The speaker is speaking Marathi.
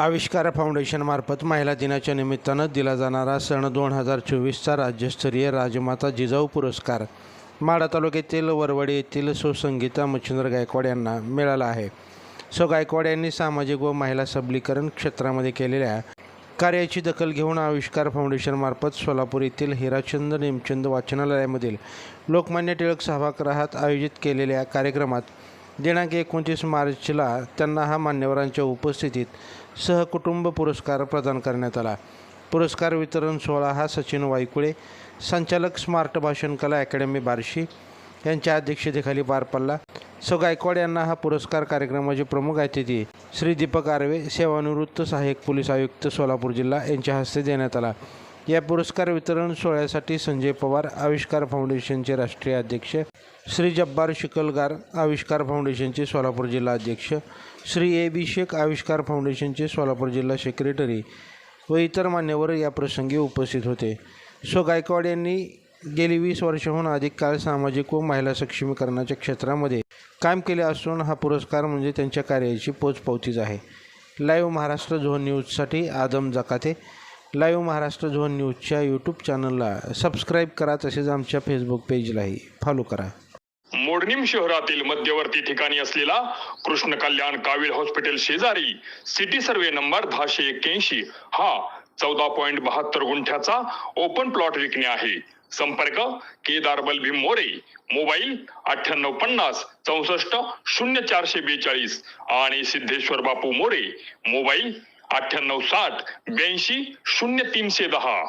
आविष्कार फाउंडेशनमार्फत महिला दिनाच्या निमित्तानं दिला जाणारा सण दोन हजार चोवीसचा राज्यस्तरीय राजमाता जिजाऊ पुरस्कार. माढा तालुक्यातील वरवडी येथील सुसंगीता मच्छिंद्र गायकवाड यांना मिळाला आहे. सो गायकवाड यांनी सामाजिक व महिला सबलीकरण क्षेत्रामध्ये केलेल्या कार्याची दखल घेऊन आविष्कार फाउंडेशनमार्फत सोलापूर येथील हिराचंद नेमचंद वाचनालयामधील लोकमान्य टिळक सभागृहात आयोजित केलेल्या कार्यक्रमात दिनांक एकोणतीस मार्चला त्यांना हा मान्यवरांच्या उपस्थितीत सहकुटुंब पुरस्कार प्रदान करण्यात आला. पुरस्कार वितरण सोहळा हा सचिन वायकुळे संचालक स्मार्ट भाषण कला अकॅडमी बार्शी यांच्या अध्यक्षतेखाली पार पडला. सो गायकवाड यांना हा पुरस्कार कार्यक्रमाचे प्रमुख अतिथी श्री दीपक आर्वे सेवानिवृत्त सहाय्यक पोलीस आयुक्त सोलापूर जिल्हा यांच्या हस्ते देण्यात आला. या पुरस्कार वितरण सोहळ्यासाठी संजय पवार आविष्कार फाउंडेशनचे राष्ट्रीय अध्यक्ष श्री जब्बार शिकलगार आविष्कार फाउंडेशनचे सोलापूर जिल्हा अध्यक्ष श्री ए बी शेख आविष्कार फाउंडेशनचे सोलापूर जिल्हा सेक्रेटरी व इतर मान्यवर या प्रसंगी उपस्थित होते. सो गायकवाड यांनी गेली वीस वर्षाहून अधिक काळ सामाजिक व महिला सक्षमीकरणाच्या क्षेत्रामध्ये काम केले असून हा पुरस्कार म्हणजे त्यांच्या कार्याची पोचपावतीच आहे. लाईव्ह महाराष्ट्र झोन न्यूजसाठी आदम जकाते. लाईव्ह महाराष्ट्र झोन न्यूजच्या यूट्यूब चॅनलला सबस्क्राईब करा तसेच आमच्या फेसबुक पेजलाही फॉलो करा. मोडणीम शहरातील मध्यवर्ती ठिकाणी असलेला कृष्ण कल्याण कावीळ हॉस्पिटल शेजारी सिटी सर्वे नंबर दहाशे एक्क्याऐंशी हा चौदा पॉईंट बहात्तर गुंठ्याचा ओपन प्लॉट विकणे आहे. संपर्क केदार बलभीम मोरे मोबाईल अठ्ठ्याण्णव पन्नास चौसष्ट शून्य चारशे बेचाळीस आणि सिद्धेश्वर बापू मोरे मोबाईल अठ्ठ्याण्णव साठ ब्याऐंशी शून्य तीनशे दहा.